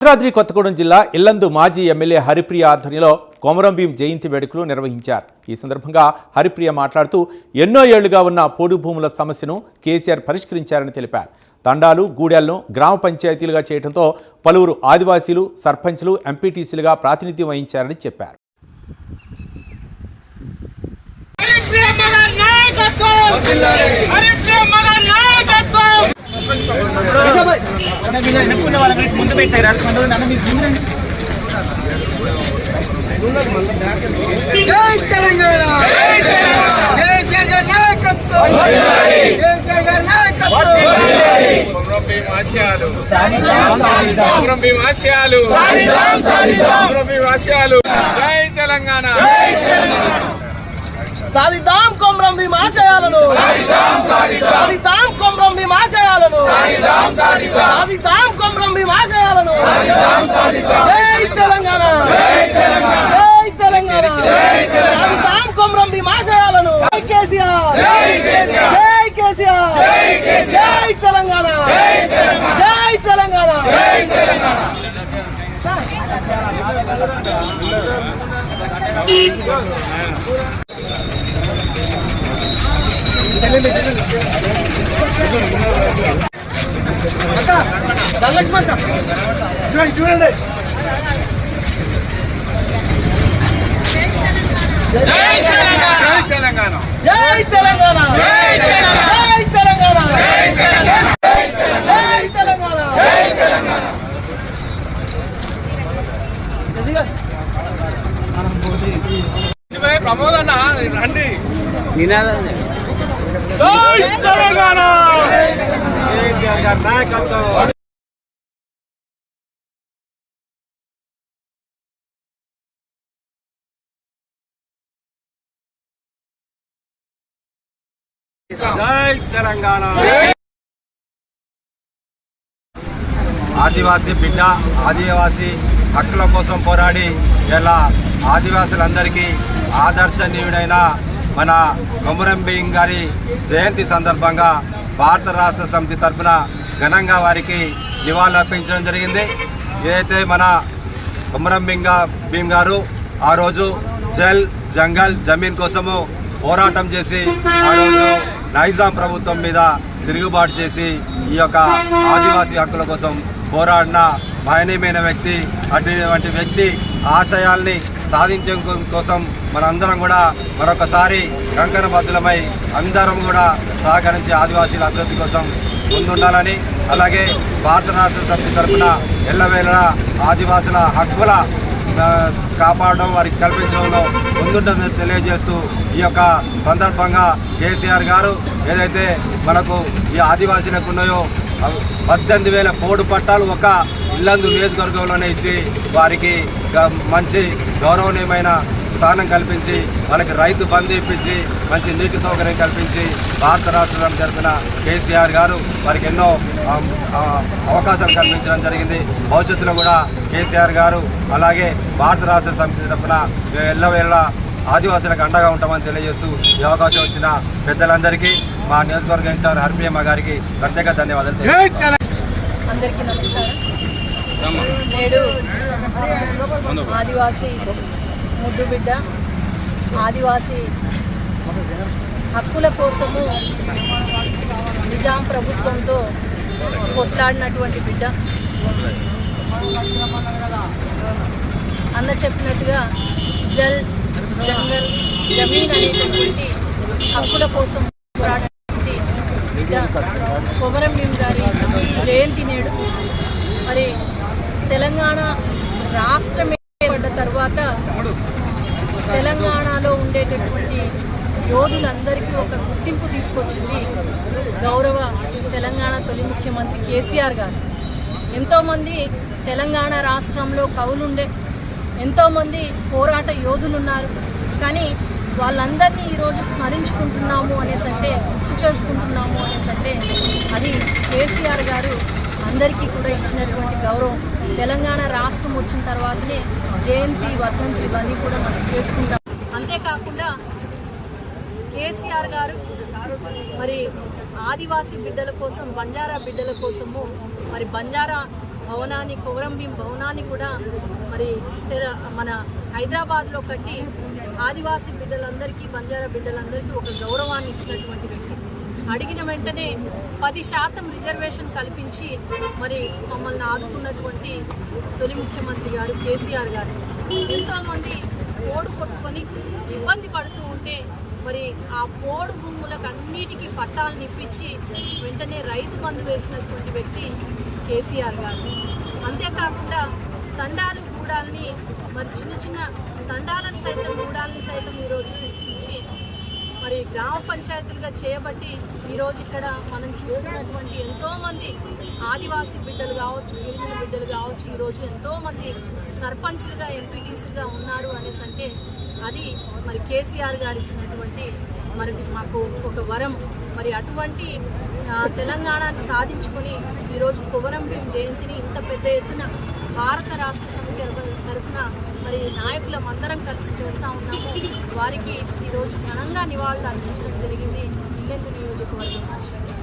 భద్రాద్రి కొత్తగూడెం జిల్లా ఇల్లందు మాజీ ఎమ్మెల్యే హరిప్రియ ఆధ్వర్యంలో కొమరం భీం జయంతి వేడుకలు నిర్వహించారు. ఈ సందర్భంగా హరిప్రియ మాట్లాడుతూ ఎన్నో ఏళ్ళుగా ఉన్న పోడు భూముల సమస్యను కేసీఆర్ పరిష్కరించారని తెలిపారు. తండాలు గూడెలను గ్రామ పంచాయతీలుగా చేయడంతో పలువురు ఆదివాసీలు సర్పంచ్లు ఎంపీటీసీలుగా ప్రాతినిధ్యం వహించారని చెప్పారు హరిప్రేమల నాయకత్వం హరిప్రేమల నాయకత్వం ముందు పెట్టారు. కొంతమంది అన్న మీరు ముందు. జై తెలంగాణ! కేసీఆర్ గారి నాయకత్వం! కేసీఆర్ గారి నాయకత్వం! కొమరం భీం ఆశయాలు కొమరం భీం ఆశయాలు కొమరం భీం ఆశయాలు జై తెలంగాణ. సాధిద్దాం కొమ్రం భీం ఆశయాలను. సాధిద్దాం కొమ్రం భీం ఆశయాలను. సాధిద్దాం కొమ్రం భీం ఆశయాలను. జై తెలంగాణ. జై తెలంగాణ. సాధిద్దాం కొమ్రం భీం ఆశయాలను. జై కేసీఆర్. జై కేసీఆర్. జై తెలంగాణ. జై తెలంగాణ. ధనలక్ష్మక్క చూడండి చూడండి జై తెలంగాణ జై తెలంగాణ జై తెలంగాణ జై తెలంగాణ జై తెలంగాణ జై తెలంగాణ ప్రమోద్ అన్న రండి నినాదం తెలంగాణ నాయకత్వం జై తెలంగాణ ఆదివాసీ బిడ్డ ఆదివాసీ హక్కుల కోసం పోరాడి ఇలా ఆదివాసులందరికీ ఆదర్శనీయుడైన మన కొమురం భీం గారి జయంతి సందర్భంగా భారత రాష్ట్ర సమితి తరఫున ఘనంగా వారికి నివాళులర్పించడం జరిగింది. ఏదైతే మన కొమురంబింగ భీమ్ భీం గారు ఆ రోజు జల్ జంగల్ జమీన్ కోసము పోరాటం చేసి ఆ రోజు నైజాం ప్రభుత్వం మీద తిరుగుబాటు చేసి ఈ యొక్క ఆదివాసీ హక్కుల కోసం పోరాడిన మహనీయమైన వ్యక్తి అటువంటి వ్యక్తి ఆశయాల్ని సాధించే కోసం మనందరం కూడా మరొకసారి కంకణబద్ధులమై అందరం కూడా సహకరించి ఆదివాసీల అభివృద్ధి కోసం ముందుండాలని అలాగే భారత రాష్ట్ర సమితి తరఫున ఎల్లవేళలా ఆదివాసుల హక్కుల కాపాడడం వారికి కల్పించడంలో ముందుంటుందని తెలియజేస్తూ ఈ యొక్క సందర్భంగా కేసీఆర్ గారు ఏదైతే మనకు ఈ ఆదివాసీలకు ఉన్నాయో పద్దెనిమిది వేల కోడి పట్టాలు ఒక ఇల్లందు నియోజకవర్గంలోనే ఇచ్చి వారికి గ- మంచి గౌరవనీయమైన స్థానం కల్పించి వాళ్ళకి రైతు బంధు ఇప్పించి మంచి నీటి సౌకర్యం కల్పించి భారత రాష్ట్రం తరఫున కేసీఆర్ గారు వారికి ఎన్నో అవకాశాలు కల్పించడం జరిగింది. భవిష్యత్తులో కూడా కేసీఆర్ గారు అలాగే భారత రాష్ట్ర సమితి తరఫున ఎల్లవేళ ఆదివాసులకు అండగా ఉంటామని తెలియజేస్తూ ఈ అవకాశం వచ్చిన పెద్దలందరికీ మా నియోజకవర్గ ఇన్ఛార్జ్ హర్ప్రియమ్మ గారికి ప్రత్యేక ధన్యవాదాలు తెలియజేస్తున్నాను. అందరికీ నమస్కారం. నేడు ఆదివాసీ ముద్దు బిడ్డ ఆదివాసీ హక్కుల కోసము నిజాం ప్రభుత్వంతో కొట్లాడినటువంటి బిడ్డ. అన్న చెప్పినట్టుగా జల్ జంగల్ జమీన్ అనేటటువంటి హక్కుల కోసం పోరాడినటువంటి బిడ్డ కొమరం భీం గారి జయంతి నేడు. మరి తెలంగాణ రాష్ట్రం ఏర్పడ్డ తర్వాత తెలంగాణలో ఉండేటటువంటి యోధులందరికీ ఒక గుర్తింపు తీసుకొచ్చింది గౌరవ తెలంగాణ తొలి ముఖ్యమంత్రి కేసీఆర్ గారు. ఎంతోమంది తెలంగాణ రాష్ట్రంలో కవులుండే ఎంతోమంది పోరాట యోధులు ఉన్నారు కానీ వాళ్ళందరినీ ఈరోజు స్మరించుకుంటున్నాము అనేసంటే గుర్తు చేసుకుంటున్నాము అనేసి అంటే అది కేసీఆర్ గారు అందరికీ కూడా ఇచ్చినటువంటి గౌరవం. తెలంగాణ రాష్ట్రం వచ్చిన తర్వాతనే జయంతి వర్ధంతి ఇవన్నీ కూడా మనం చేసుకుంటాం. అంతేకాకుండా కేసీఆర్ గారు మరి ఆదివాసీ బిడ్డల కోసం బంజారా బిడ్డల కోసము మరి బంజారా భవనాన్ని కొమరంభీం భవనాన్ని కూడా మరి మన హైదరాబాద్లో కట్టి ఆదివాసీ బిడ్డలందరికీ బంజారా బిడ్డలందరికీ ఒక గౌరవాన్ని ఇచ్చినటువంటి వ్యక్తి. అడిగిన వెంటనే పది శాతం రిజర్వేషన్ కల్పించి మరి మమ్మల్ని ఆదుకున్నటువంటి తొలి ముఖ్యమంత్రి గారు కేసీఆర్ గారు. ఎంతోమంది ఓడు కొట్టుకొని ఇబ్బంది పడుతూ ఉంటే మరి ఆ పోడు భూములకు అన్నిటికీ పట్టాలను ఇప్పించి వెంటనే రైతు బంధు వేసినటువంటి వ్యక్తి కేసీఆర్ గారు. అంతేకాకుండా తండాలు గూడాలని మరి చిన్న చిన్న తండాలను సైతం గూడాలని సైతం ఈరోజు ఇచ్చి మరి గ్రామ పంచాయతీలుగా చేయబట్టి ఈరోజు ఇక్కడ మనం చూస్తున్నటువంటి ఎంతోమంది ఆదివాసీ బిడ్డలు కావచ్చు గిరిజన బిడ్డలు కావచ్చు ఈరోజు ఎంతోమంది సర్పంచ్లుగా ఎంపీటీసీగా ఉన్నారు అనేసి అంటే అది మరి కేసీఆర్ గారు ఇచ్చినటువంటి మరి మాకు ఒక వరం. మరి అటువంటి తెలంగాణను తెలంగాణని సాధించుకొని ఈరోజు కువరం భీం జయంతిని ఇంత పెద్ద ఎత్తున భారత రాష్ట్ర సమితి తరఫున మరి నాయకులం అందరం కలిసి చేస్తూ ఉన్నాము. వారికి ఈరోజు ఘనంగా నివాళులు అర్పించడం జరిగింది. ఇల్లెందు నియోజకవర్గం రాష్ట్రంలో